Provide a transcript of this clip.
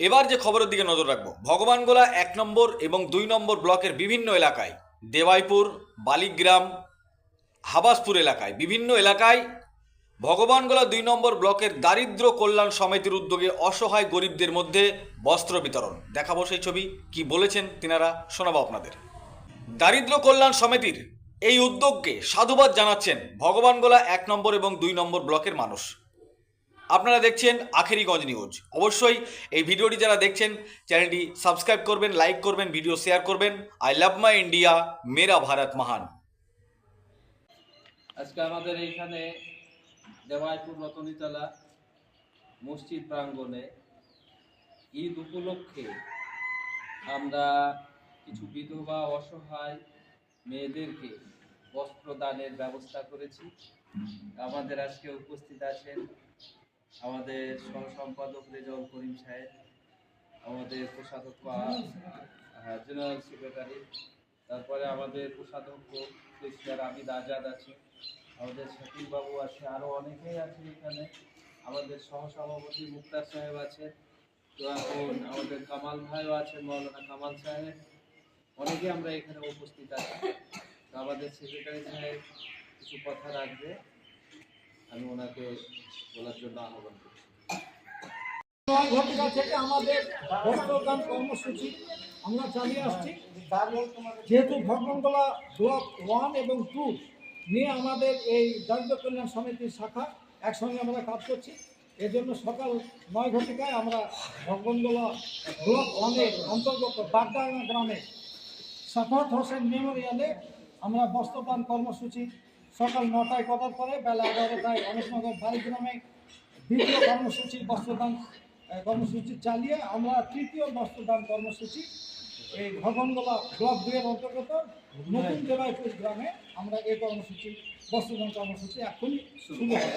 এবার যে খবরের দিকে নজর রাখব, ভগবানগোলা এক নম্বর এবং দুই নম্বর ব্লকের বিভিন্ন এলাকায়, দেওয়াইপুর, বালিগ্রাম, হাবাসপুর এলাকায়, বিভিন্ন এলাকায় ভগবানগোলা দুই নম্বর ব্লকের দারিদ্র কল্যাণ সমিতির উদ্যোগে অসহায় গরিবদের মধ্যে বস্ত্র বিতরণ। দেখাবো সেই ছবি, কি বলেছেন তিনারা, শোনাবো আপনাদের। দারিদ্র কল্যাণ সমিতির এই উদ্যোগকে সাধুবাদ জানাচ্ছেন ভগবানগোলা এক নম্বর এবং দুই নম্বর ব্লকের মানুষ। আপনারা দেখছেন আখেরিগঞ্জ নিউজ। অবশ্যই এই ভিডিওটি যারা দেখছেন, চ্যানেলটি সাবস্ক্রাইব করবেন, লাইক করবেন, ভিডিও শেয়ার করবেন। আই লাভ মাই ইন্ডিয়া, মেরা ভারত মহান। আজকে আমাদের এইখানে দেওয়াইপুর রতনীতলা মসজিদ প্রাঙ্গণে ঈদ উপলক্ষে আমরা কিছু বিধবা অসহায় মেয়েদেরকে বস্ত্র দানের ব্যবস্থা করেছি। আমাদের আজকে উপস্থিত আছেন আমাদের সহ সম্পাদক রেজাউল করিম সাহেব, আমাদের কোষাধ্যক্ষ জেনারেল সেক্রেটারি, তারপরে আমাদের কোষাধ্যক্ষ প্রেসিডার আবিদ আজাদ আছে, আমাদের শকিল বাবু আছে, আরও অনেকেই আছে এখানে। আমাদের সহসভাপতি মুক্তার সাহেব আছে এখন আমাদের কামাল ভাইও আছেন, মৌলানা কামাল সাহেব। অনেকে আমরা এখানে উপস্থিত আছি। আমাদের সেক্রেটারি সাহেব কিছু কথা রাখবে। আমি ওনাকে বলার জন্য আহ্বান করছি। ঘটিকা থেকে আমাদের কর্মসূচি আমরা চালিয়ে আসছি। যেহেতু ওয়ান এবং টু নিয়ে আমাদের এই কল্যাণ সমিতির একসঙ্গে আমরা কাজ করছি। এজন্য নয় ঘটিকায় আমরা অন্তর্গত গ্রামে সাফাত হোসেন মেমোরিয়ালে আমরা বস্ত্রদান কর্মসূচি সকাল নটায় করার করে বেলা এগারোটায় অনেকনগর বালিগ্রামে দ্বিতীয় কর্মসূচি বস্ত্রদান কর্মসূচি চালিয়ে আমরা তৃতীয় বস্ত্রদান কর্মসূচি এই ভগনগোলা ব্লক দুয়ের অন্তর্গত নতুন জেলায় গ্রামে আমরা এই কর্মসূচি, বস্ত্রদান কর্মসূচি এখনই শুরু হবে।